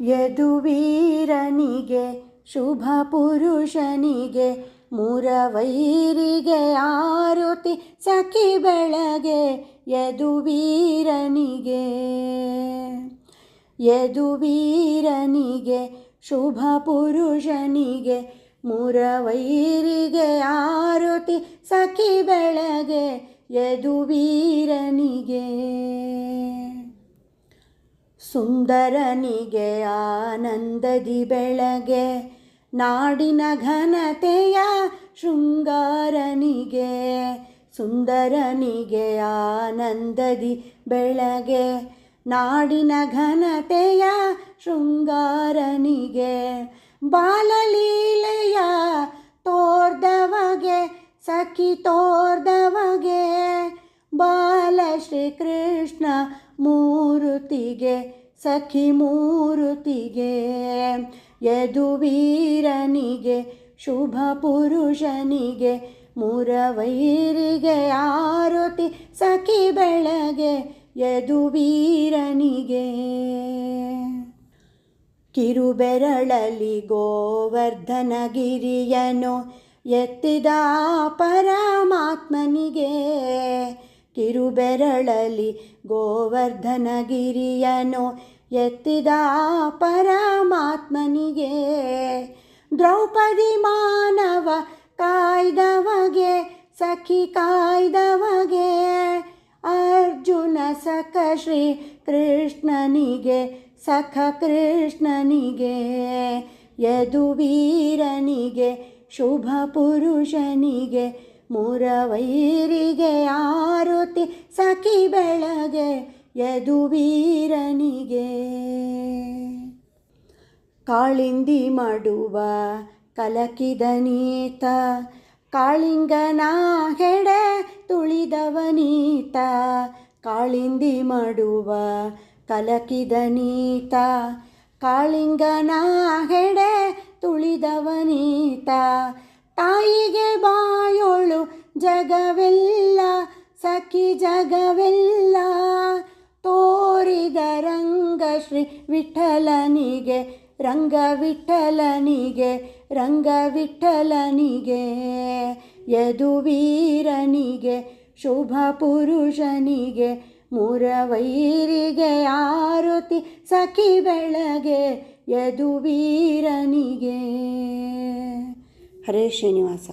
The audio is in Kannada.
ಯದುವೀರನಿಗೆ ಶುಭ ಪುರುಷನಿಗೆ ಮುರವೈರಿಗೆ ಆರುತಿ ಸಖಿ ಬೆಳಗೆ, ಯದುವೀರನಿಗೆ. ಯದುವೀರನಿಗೆ ಶುಭ ಪುರುಷನಿಗೆ ಮುರವೈರಿಗೆ ಆರುತಿ ಸಖಿ ಬೆಳಗೆ, ಯದುವೀರನಿಗೆ. ಸುಂದರನಿಗೆ ಆನಂದದಿ ಬೆಳಗೆ, ನಾಡಿನ ಘನತೆಯ ಶೃಂಗಾರನಿಗೆ, ಸುಂದರನಿಗೆ ಆನಂದದಿ ಬೆಳಗೆ, ನಾಡಿನ ಘನತೆಯ ಶೃಂಗಾರನಿಗೆ, ಬಾಲಲೀಲೆಯ ತೋರ್ದವಗೆ, ಸಖಿ ತೋರ್ದವಗೆ ಬಾಲ ಶ್ರೀಕೃಷ್ಣ ಮೂರುತಿಗೆ ಸಖಿ ಮೂರುತಿಗೆ ಯದುವೀರನಿಗೆ ಶುಭ ಪುರುಷನಿಗೆ ಮುರವೈರಿಗೆ ಆರುತಿ ಸಖಿ ಬೆಳಗೆ ಯದುವೀರನಿಗೆ. ಕಿರುಬೆರಳಲಿ ಗೋವರ್ಧನಗಿರಿಯನು ಎತ್ತಿದ ಪರಮಾತ್ಮನಿಗೆ ಕಿರುಬೆರಳಲಿ ಗೋವರ್ಧನಗಿರಿಯನು ಎತ್ತಿದ ಪರಮಾತ್ಮನಿಗೆ. ದ್ರೌಪದಿ ಮಾನವ ಕಾಯ್ದವಗೆ, ಸಖಿ ಕಾಯ್ದವಗೆ, ಅರ್ಜುನ ಸಖ ಶ್ರೀ ಕೃಷ್ಣನಿಗೆ, ಸಖ ಕೃಷ್ಣನಿಗೆ, ಯದುವೀರನಿಗೆ, ಶುಭ ಪುರುಷನಿಗೆ ಮುರವೈರಿಗೆ ಆರುತಿ ಸಖಿ ಬೆಳಗೆ ಯದುವೀರನಿಗೆ. ಕಾಳಿಂದಿ ಮಾಡುವ ಕಲಕಿದನೀತ ಕಾಳಿಂಗನ ಹೆಡೆ ತುಳಿದವನೀತ ಕಾಳಿಂದಿ ಮಾಡುವ ಕಲಕಿದನೀತ ಕಾಳಿಂಗನ ಹೆಡೆ ತುಳಿದವನೀತ ತಾಯಿಗೆ ಬಾಯೋಳು ಜಗವೆಲ್ಲ, ಸಖಿ ಜಗವೆಲ್ಲ. ತೋರಿದ ರಂಗ ಶ್ರೀ ವಿಠಲನಿಗೆ, ರಂಗ ವಿಠಲನಿಗೆ ರಂಗ ವಿಠಲನಿಗೆ. ಯದುವೀರನಿಗೆ, ಶುಭ ಪುರುಷನಿಗೆ, ಮುರವೈರಿಗೆ ಆರುತಿ ಸಖಿ ಬೆಳಗೆ, ಯದುವೀರನಿಗೆ. ಹರೇ ಶ್ರೀನಿವಾಸ